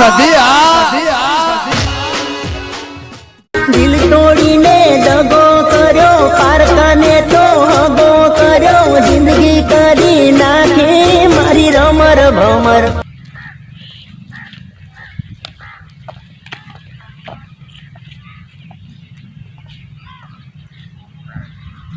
સધી આ દિલ તોડીને દગો કર્યો પારકાને તો હગો કર્યો જિંદગી કરી નાખી મારી રમર ભમર.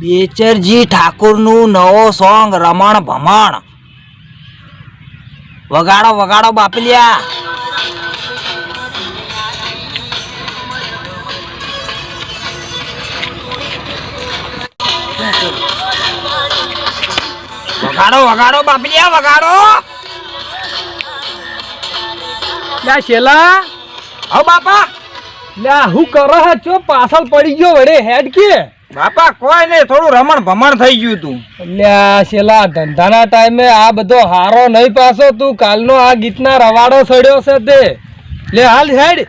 બેચરજી ઠાકુરનું નવો સોંગ રમણ ભમણ. વગાડો વગાડો બાપલિયા. વગાડો વગાડો બાપલિયા વગાડો. લ્યા શેલા. આવ બાપા. લ્યા હું કરો હે છો પાછળ પડી ગયો વડે હેડ કે? બાપા કોઈ નહીં થોડું રમણ ભમણ થઈ ગયું તું. લ્યા શેલા ધંધાના ટાઈમે આ બધો હારો નહીં પાછો તું કાલનો આ ગીતના રવાડો સડ્યો છે તે. લે હાલ હેડ.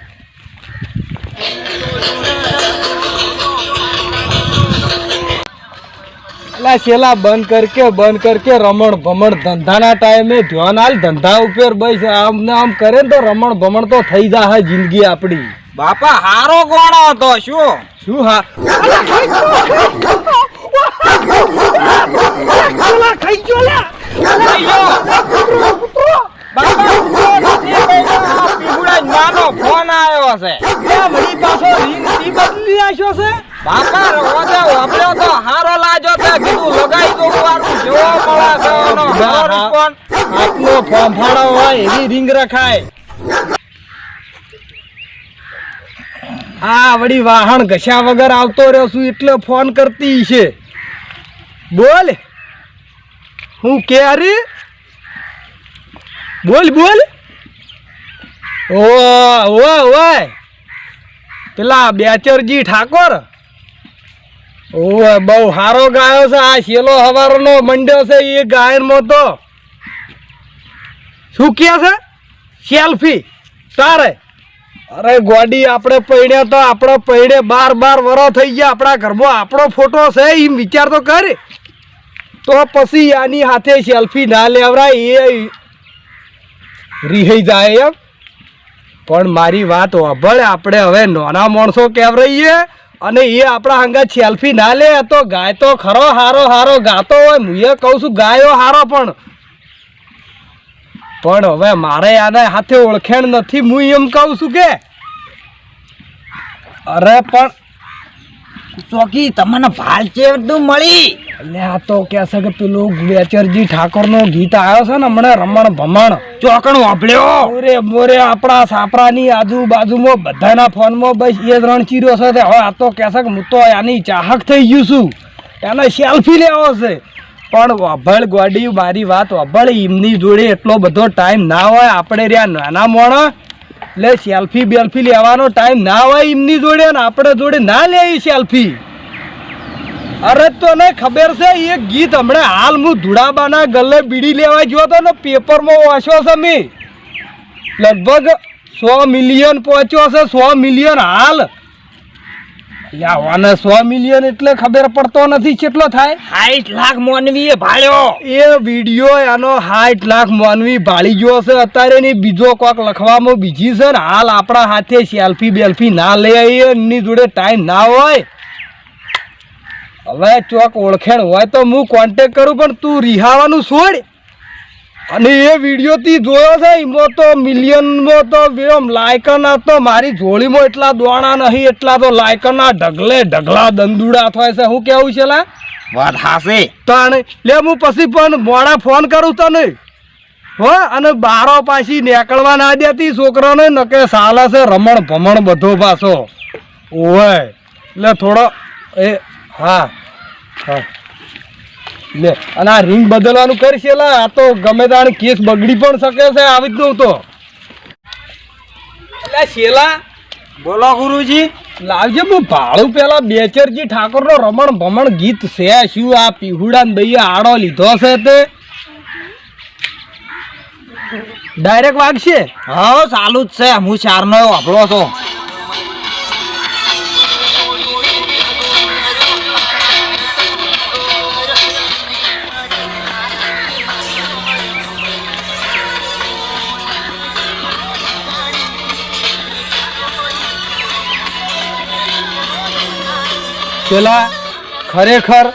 લા શેલા બંધ કરકે બંધ કરકે રમણ ભમણ ધંધાના ટાઈમે ધ્યાન હાલ ધંધા ઉપર બસ. આમ ને આમ કરે ને તો રમણ ભમણ તો થઈ જાય જિંદગી આપણી બાપા હારો કોણ હતો? શું? શું હા? ફોન આવ્યો છે બદલી નાખ્યો છે બાપા રોજે વાપર્યો તો હારો લાજો તે કીધું લગાઈ દઉં વાળું જોવો મળે છે એનો હારો રિસ્પોન્સ. આટલો ફોંફાડો હોય એવી રીંગ રખાય. આ વળી વાહણ ઘસ્યા વગર આવતો રહ્યો છું એટલે ફોન કરતી છે. બોલ. હું કે અરે બોલ બોલ. ઓ ઓ ઓય. પેલા બેચરજી ઠાકોર. ઓય બહુ હારો ગાયો છે. આ શેલો હવારનો મંડ્યો છે, એ ગાયનમાં તો. શું કહે છે? સેલ્ફી. તારે. અરે, ગોડી, આપણે પૈણ્યા તો આપણે પૈણે બાર બાર વરો થઈ ગયા. આપણા ઘરમાં આપણો ફોટો છે, એમ વિચાર તો કર. તો પછી આની હાથે સેલ્ફી ના લેવરાય, એ રિહાઈ જાય એમ. પણ મારી વાત વાભળ, આપણે હવે નાના માણસો કહેવરાઈએ અને એ આપણા હંગા સેલ્ફી ના લે, તો ગાય તો ખરો હારો હારો ગાતો હોય. હું એ કહું છું, ગાયો હારો પણ. પણ હવે મારે આને હાથે ઓળખેણ નથી. હું એમ કહું છું કે, અરે પણ, ચોકી, તમને ભાલ ચેવડું મળી. એટલે આ તો કે છે કે પેલું વેચરજી ઠાકોરનો ગીત આવ્યો છે ને હમણાં રમણ ભમણ. ચોકણ આપડ્યો મોરે મોરે આપણા સાપરાની આજુબાજુમાં બધાના ફોનમાં બસ એ રણ ચીરો છે હવે આ તો કહેશે કે હું તો આની ચાહક થઈ ગયું છું. એને સેલ્ફી લેવો છે. પણ વભળ ગોડી મારી વાત વભળ એમની જોડે એટલો બધો ટાઈમ ના હોય આપણે રહ્યા નાના મોણા. એટલે સેલ્ફી બેલ્ફી લેવાનો ટાઈમ ના હોય એમની જોડે ને આપણે જોડે ના લે સેલ્ફી અરે તો ને ખબર છે એ ગીત હમણાં હાલ હું ધુડાબાના ગલ્લે બીડી લેવા ગયો હતો ને પેપરમાં વાંચ્યો છે મેં. લગભગ સો મિલિયન પહોંચ્યો છે સો મિલિયન હાલ. યાવાને સો મિલિયન એટલે ખબર પડતો નથી કેટલો થાય. સાઠ લાખ મોનવીએ ભાળ્યો. એ વીડિયો એનો સાઠ લાખ માનવી ભાળી ગયો છે. અત્યારે ની બીજો કોક લખવામાં બીજી છે ને હાલ આપણા હાથે સેલ્ફી બેલ્ફી ના લઈ એની જોડે ટાઈમ ના હોય. હવે ચોક ઓળખેણ હોય તો હું કોન્ટેક કરું પણ તું રિહાવાનું છોડ. અને એ વીડિયો થી જોયો છે એમાં તો મિલિયનમાં તો એમ લાયકના તો મારી જોડીમાં એટલા દોણા નહીં એટલા તો લાયકના ઢગલે ઢગલા દંદુડા થાય છે. હું કેવું છે લા? વાત હાસે તણ લે હું પછી પણ મોડા ફોન કરું તને. હો અને બારો પાછી નીકળવા ના દેતી છોકરાને નકે સાલે છે રમણ ભમણ બધો પાછો. ઓય એટલે થોડો એ હા હા. લે અને આ રિંગ બદલવાનું કરશે લા આ તો ગમે તાણે કેસ બગડી પણ શકે છે આવી જ નહોતો એટલે શેલા. બોલો ગુરુજી. લાવજે હું ભાડું પેલા બેચરજી ઠાકોરનો રમણ ભમણ ગીત છે શું આ પીહુડા ને દઈએ આડો લીધો છે તે? ડાયરેક્ટ વાગશે? હા ચાલુ જ છે હું ચારનો વાપરો છો. પેલા ખરેખર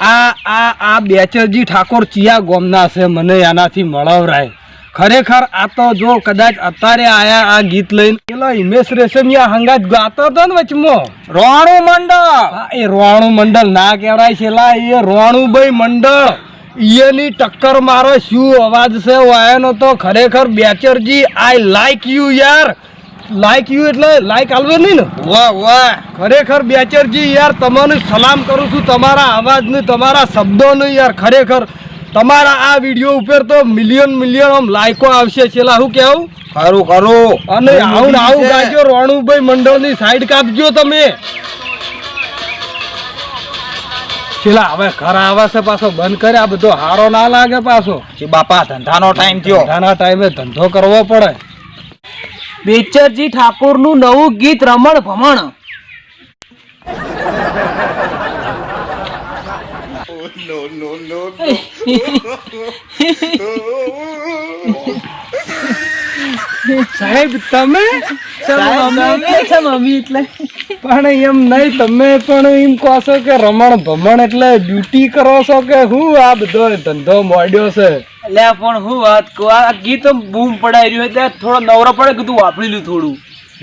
આ આ આ બેચરજી ઠાકોર ચિયા ગોમના છે, મને એનાથી મળવરાય. ખરેખર આ તો જો કદાચ અત્યારે આયા આ ગીત લઈને પેલા હિમેશ રેશમિયા હંગાત ગાતો હતો ને વચમાં? રોણું મંડળ. એ રોણું મંડળ ના કહેવાય છેલા એ રોવાણુંભાઈ મંડળ. ઈયની ટક્કર મારો શું અવાજ છે? વાયનો તો ખરેખર બેચરજી આઈ લાઈક યુ યાર. લાઈક યુ એટલે લાઈક આલવે નહીં ને? વાહ વાહ. ખરેખર બેચરજી યાર તમને સલામ કરું છું. તમારા અવાજનું તમારા શબ્દોનું યાર ખરેખર તમારા આ વીડિયો ઉપર તો મિલિયન મિલિયન આમ લાઈકો આવશે છેલ્લા શું કેવું? ખરું ખરું. અને આવું આવું ગાજો રોણુભાઈ મંડળની સાઈડ કાપજો તમે. છેલ્લા હવે ઘર આવે છે પાછો બંધ કરે આ બધો હારો ના લાગે પાછો. બાપા ધંધાનો ટાઈમ થયો. ધંધાના ટાઈમે ધંધો કરવો પડે. બેચરજી ઠાકોરનું નવું ગીત રમણ ભમણ. સાહેબ તમે? મમ્મી એટલે પણ એમ નહીં તમે પણ એમ કહો છો કે રમણ ભમણ એટલે ડ્યુટી કરો છો કે હું આ બધો ધંધો મોડ્યો છે? એટલે પણ હું વાત કહું આ ગીત બૂમ પડાઈ રહ્યું એટલે થોડો નવરો પડે કીધું વાપરી લ્યું થોડું?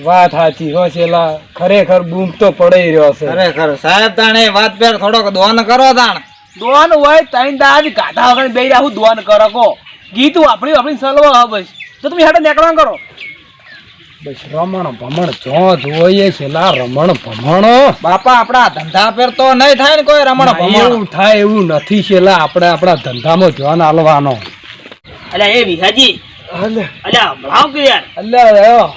વાત સાચી હો છેલા ખરેખર બૂમ તો પડી રહ્યો છે. ખરેખર સાહેબ તાણે વાત પેર થોડોક દોન કરો તાણ. દોન હોય તૈન દાદ ગાધા વગર બે રાહુ દોન કરો કો ગીત વાપરી વાપરી સલવા હા બસ. તો તમે હેડે નેકળવા કરો. રમણ ભમણ જો જોઈએ છેલ્લા રમણ ભમણ. બાપા આપણા ધંધા પેર તો નહીં થાય ને કોઈ રમણ ભમણ. એવું થાય એવું નથી છેલ્લા આપણે આપણા ધંધામાં જોન આલવાનો અલ્યા એ વિહાજી. અલ્યા ભાવ કે યાર અલ્યા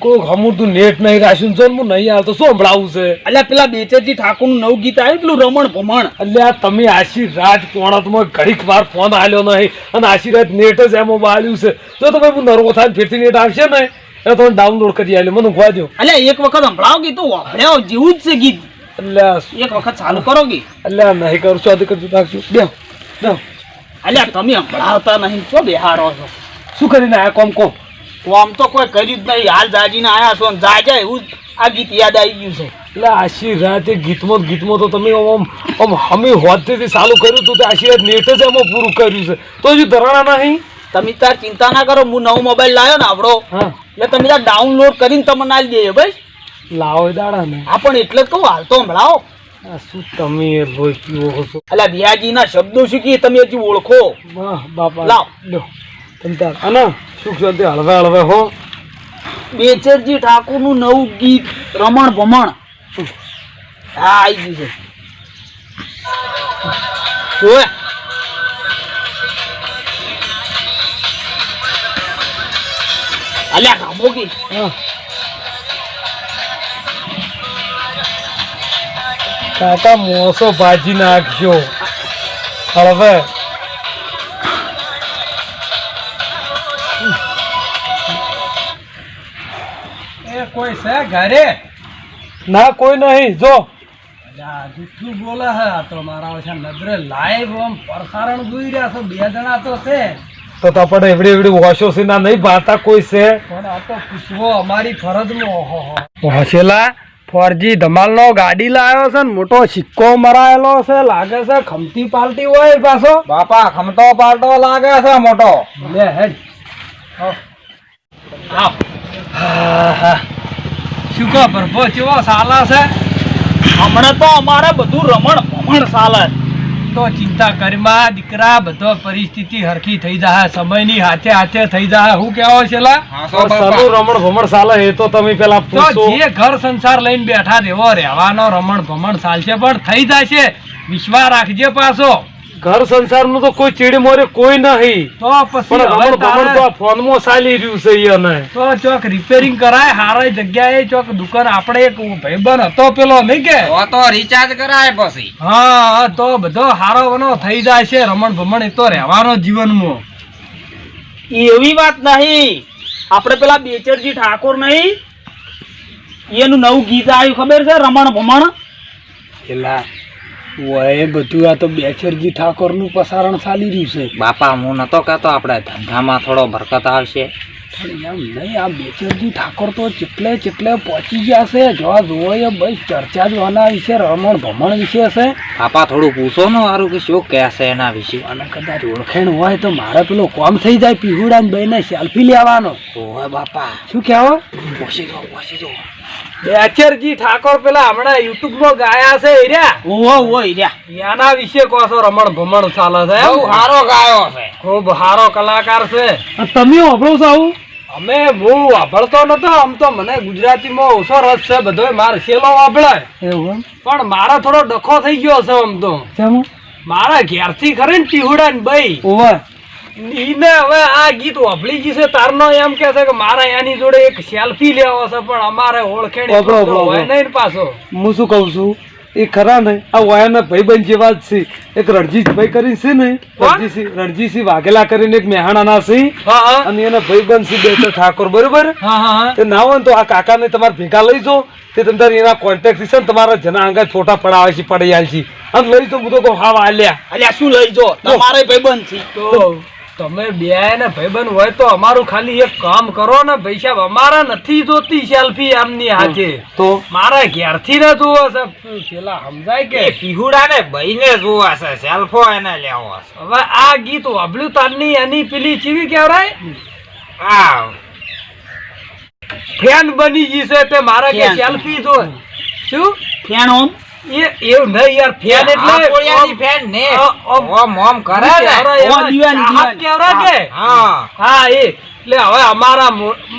કોઈ હમુરતું નેટ નહીં રાખ્યું છે ને હું નહીં આવતો. શું સંભળાવું છે? અલ્યા પેલા બેચરજી ઠાકોરનું નવું ગીત આવ્યું પેલું રમણ ભમણ. અલ્યા તમે આશીર્વાદ પોણતમાં ઘડીક વાર ફોન આલ્યો નહીં અને આશીર્વાદ નેટ જ એમાં બાળ્યું છે. જો તમે હું નરવો થાય ને ફેરથી નેટ આવશે ને એ તમે ડાઉનલોડ કરી આલ્યો. મને ઊંઘવા દો અલ્યા એક વખત સંભળાવ ગીત તો વાપર્યા જેવું જ છે ગીત અલ્યા એક વખત ચાલુ કરો ગી. અલ્યા નહીં કરું છું કરતું નાખશું બે બે અલ્યા તમે સંભળાવતા નહીં છો બેહાડો છો? શું કરીને આયા? કોમ કોમ. તો આમ તો કોઈ કર્યું જ નહીં. હાલ જાજીને આયા છો જાજા એવું આ ગીત યાદ આવી ગયું છે. એટલે આશીર્વાદ એ ગીતમાં ગીતમાં તો તમે આમ આમ હમી હોદથી ચાલુ કર્યું હતું તે આશીર્વાદ નેટ જ એમાં પૂરું કર્યું છે. તો હજુ ધરાણા નહીં? તમે તાર ચિંતા ના કરો હું નવો મોબાઈલ લાવ્યો ને આપણો હા. એટલે તમે તાર ડાઉનલોડ કરીને તમને આલી દઈએ ભાઈ. લાવો દાડા ને. હા પણ એટલે જ કહું હાલ તો સંભળાવો. શું તમે લોહી પીવો છો? અલ્યા બિયાજીના શબ્દો શીખી તમે હજી ઓળખો. બાપા. લાવ. લ્યો તમ તાર. શું સુખ તે હળવે હળવે હો. બેચરજી ઠાકોરનું નવું ગીત રમણ ભમણ. હા આવી ગયું છે. જોવે. અલ્યા ગામો કાકા મોસો ભાજી નાખજો. હળવે. એ કોઈ છે ઘરે? ના કોઈ નહીં. જો. જુઠ્ઠું બોલે હે આ તો મારા છે નજરે લાઈવ આમ પ્રસારણ જોઈ રહ્યા છો. બે જણા તો છે. તો તો પણ એવડી એવડી વોશો છે ના નહીં ભાતા કોઈ છે. પણ આ તો પૂછવો અમારી ફરજમાં ઓહો હસેલા ફોરજી ધમાલનો ગાડી લાવ્યો છે ને મોટો સિક્કો મરાયેલો છે લાગે છે ખમતી પાલટી હોય પાછો. બાપા ખમતો પાલટો લાગે છે મોટો. લે હેડ. શું કહો પ્રભો ચેવો સાલા છે? હમણાં તો અમારે બધું રમણ ભમણ ચાલે તો ચિંતા કરીમાં દીકરા બધો પરિસ્થિતિ હરખી થઈ જાય સમયની હાથે હાથે થઈ જાય હું કેવો છે લા રમણ ભમણ ચાલે એ તો તમે પેલા જે ઘર સંસાર લઈને બેઠા રહેવો રહેવાનો રમણ ભમણ ચાલશે પણ થઈ જશે. વિશ્વાસ રાખજે પાછો. ઘર સંસારનું તો કોઈ ચીડી મોરે કોઈ નહીં. તો પછી રમણ ભમણ તો ફોનમાં ચાલી રહ્યું છે એને તો ચોક રિપેરિંગ કરાય હારા જગ્યાએ ચોક દુકાન આપણે એક ભાઈબંધ હતો પેલો નહીં કે? તો રિચાર્જ કરાય પછી. હા હા, તો બધો હારો વનો થઈ જાય છે રમણ ભમણ એ તો રહેવાનો જીવનમાં. એવી વાત નહીં. આપણે પેલા બેચરજી ઠાકોર નહીં. એનું નવું ગીત આવ્યું ખબર છે? રમણ ભમણ? એલા ઓય બધું આ તો બેચરજી ઠાકોરનું પ્રસારણ ચાલી રહ્યું છે. બાપા હું નતો કહેતો આપણે ધંધામાં થોડો બરકત આવશે. પણ એમ નહીં આ બેચરજી ઠાકોર તો ચેટલે ચેટલે પહોંચી ગયા છે. જોવા જુઓ એ બસ ચર્ચા જ આના વિશે રમણ ભમણ વિશે છે. બાપા થોડું પૂછો ને સારું કે શું કહેશે એના વિશે. અને કદાચ ઓળખેણ હોય તો મારે પેલો કોમ થઈ જાય પીહુડા ને બેને સેલ્ફી લેવાનો. ઓય બાપા. શું કહેવો? દો બેચરજી ઠાકોર પેલા હમણાં યુટ્યુબમાં ગાયા છે ઓહો ઓહો એના વિશે કહો છો રમણ ભમણ ચાલે છે એમ? બહુ સારો ગાયો છે. ખૂબ સારો કલાકાર છે. તમે વાપરો છો આવું? અમે હું વાપરતો નતો આમ તો મને ગુજરાતીમાં ઓછો રસ છે બધો મારે સેલો વાપરે. પણ મારો થોડો ડખો થઈ ગયો છે આમ તો. મારા ઘેરથી ખરે ને ટીહુડા ને બઈ. ઓહો ઈને હવે આ ગીત વાપરી ગયું છે. તારનો એમ કે છે કે મારા એની જોડે એક સેલ્ફી લેવો છે પણ અમારે ઓળખેણી હોય નહીં પાછો. હું શું કહું છું? એ ખરા ને? આ વાયાના ભાઈબંધ જેવા જ છે. એક રણજીતભાઈ કરી છે ને? રણજીતસિંહ રણજીતસિંહ વાઘેલા કરીને એક મહેણાના છે. હા હા. અને એના ભાઈબંધ સિંહ બે ઠાકોર બરોબર? હા હા તે ના હોય તો આ કાકાને તમારે ભેગા લઈ જો તે તમારે એના કોન્ટેક્ટ છે ને તમારા જના અંગા ફોટા પડાવે છે પડી આલ છે. અને લઈ તો હું તો કહું હા વાલ્યા. અલ્યા શું લઈ જો તમારે ભાઈબંધ છે. તો તમે બે ને ભાઈબંધ હોય તો અમારું ખાલી એક કામ કરો ને ભાઈ સાહેબ અમારા નથી જોતી સેલ્ફી આમની હાથે. તો? મારા ઘેરથી ને જુઓ છે પેલા સમજાય કે? પીહુડા ને ભાઈને જોવા છે સેલ્ફો એને લેવો છે હવે આ ગીત વાપર્યું તારની એની પેલી ચીવી કહેવાય આ ફેન બની ગઈ છે તે મારે કે સેલ્ફી જો શું? ફેન ઓમ? એવું નહીં યાર ફેન એટલે ફેન ને. ઓમ ઓમ કરે ને. કે? હા. હા એ. એટલે હવે અમારા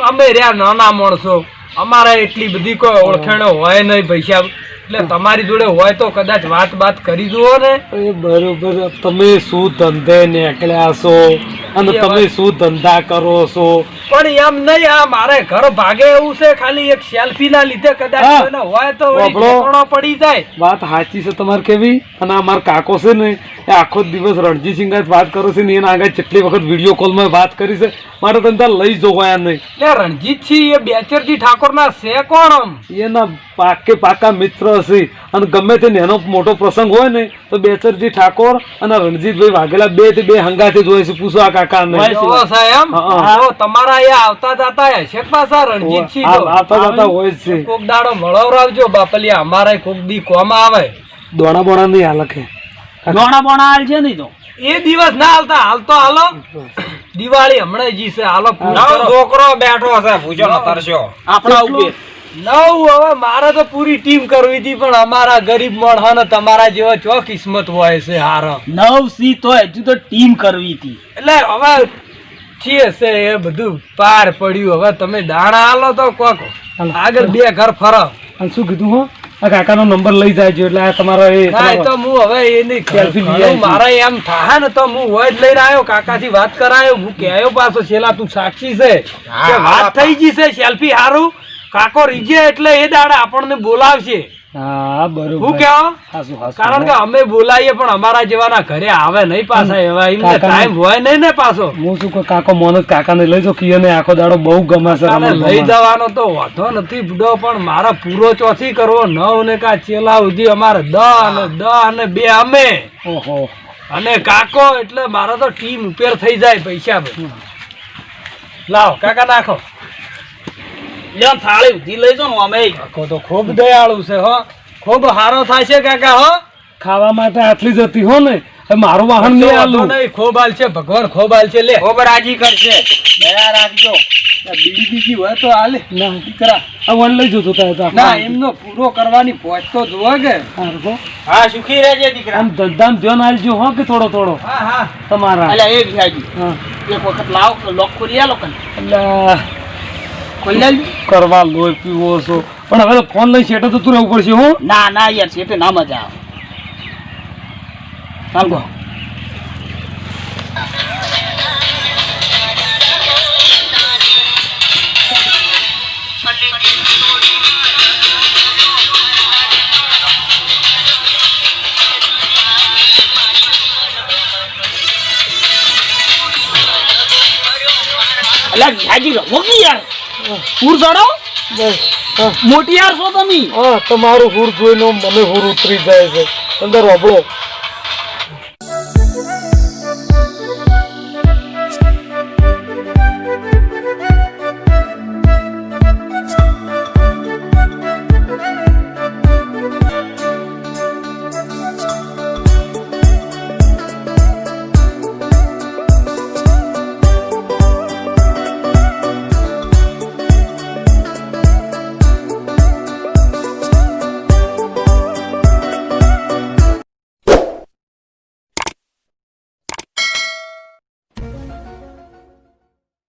અમે રહ્યા નાના માણસો. અમારે એટલી બધી કોઈ ઓળખેણો હોય નહીં પૈસા એટલે તમારી જોડે હોય તો કદાચ વાત વાત કરી જુઓ ને. એ બરોબર તમે શું ધંધે નીકળ્યા છો? અને તમે શું ધંધા કરો છો? પણ એમ નહીં આ મારે ઘર ભાગે એવું છે ખાલી એક સેલ્ફી ના લીધે કદાચ હોય તો પડી જાય. વાત સાચી છે તમારે કેવી? અને આ મારા કાકો છે ને એ આખો દિવસ રણજીત સિંહ જ વાત કરો છે ને એના આગળ કેટલી વખત વીડિયો કોલમાં વાત કરી છે મારે તને ત્યાં લઈ જોવાયા નહીં. એટલે રણજીતસિંહ એ બેચરજી ઠાકોરના છે કોણ આમ? એના પાકે પાકા મિત્ર હશે અને ગમે તે નેનો મોટો પ્રસંગ હોય ને તો બેચરજી ઠાકોર અને રણજીતભાઈ વાઘેલા બે બે હંગાથી જોઈ છે પૂછો આ કાકા ને. તમારા અહીંયા આવતા જતા હશે પાછા રણજીતસિંહ આવતા જતા હોય છે. કોક દાડો મળવરાવજો બાપલિયા અમારે કોક દી કોમ આવે. દોણા બોણા નહીં હાલકે. દોણા બોણા હાલ છે નહીં તો. એ દિવસ ના હાલતા હાલ તો હાલો. દિવાળી હમણાં જી છે હાલો. છોકરો બેઠો છે પૂછો ન તરસ્યો. આપણા ઉપર. નવ હવે મારે તો પૂરી ટીમ કરવી હતી પણ અમારા ગરીબ માણસ ને તમારા જેવા ચો કિસ્મત હોય છે હાર. નવ સી તો હજુ તો ટીમ કરવી હતી. એટલે હવે છીએ છે એ બધું પાર પડ્યું. હવે તમે દાણા હાલો તો કોક. આગળ બે ઘર ફરો. અને શું કીધું હો? આ કાકાનો નંબર લઈ જાય છે એટલે આ તમારો એ તો હું હવે એની સેલ્ફી લઈ આવ્યો આવી મારે એમ થાય ને તો હું હોય જ લઈને આવ્યો કાકાથી વાત કરાયો હું કહેયો પાછો છેલ્લા તું સાક્ષી છે. વાત થઈ ગઈ છે સેલ્ફી હારું. કાકો રીજે એટલે એ દાડા આપણને બોલાવશે. હા બરોબર. હું કેવો હાસુ, હાસુ. કારણ કે અમે બોલાવીએ પણ અમારા જેવાના ઘરે આવે નહીં પાછા એવા એમને ટાઈમ હોય નહીં ને પાછો. હું શું કહું કાકો મોન કાકાને લઈ જાઓ કિયને આખો દાડો બહુ ગમે છે અને રમણ લઈ જવાનો તો વાંધો નથી બુડો પણ મારે પૂરો ચોથી કરવો નવ ને કા ચેલા સુધી અમારે દ અને દ અને બે અમે. ઓહો. અને કાકો એટલે મારા તો ટીમ ઉપર થઈ જાય પૈસા લાવો કાકા નાખો. લ્યો થાળી ઉધી લઈ ને અમે કાકો તો ખૂબ દયાળુ છે હો. ખૂબ સારો થાય છે કાકા હો. ખાવા માટે આટલી જતી હો ને મારું વાહન નહીં આલું નહીં ખૂબ હાલ છે ભગવાન ખૂબ હાલ છે લે. ખૂબ રાજી કરશે. દયા રાખજો. બીજી બીજી હોય તો હાલે. ના. દીકરા. આ વન લઈ જતો તા ના એમનો પૂરો કરવાની પહોંચ તો જુઓ કે. હારું. હા. સુખી રહેજે દીકરા. આમ ધંધામ ધ્યાન આલજો હો કે થોડો થોડો. હા હા. તમારા. એટલે એ વિહાજી. હા. એક વખત લાવ લોક કરી આલો લોકો એટલે. કરવા લોહી પીવો છો. પણ હવે ફોન લઈ સેટો તો તું રહેવું પડશે હું. ના ના યાર સેટે ના મજા આવે. ચાલ ગો. વિહાજી રમો કે યાર. પૂર ચડો મોટી યાર છો તમે. હા તમારું હુર જોઈને મને હુર ઉતરી જાય છે. અંદર રોબળો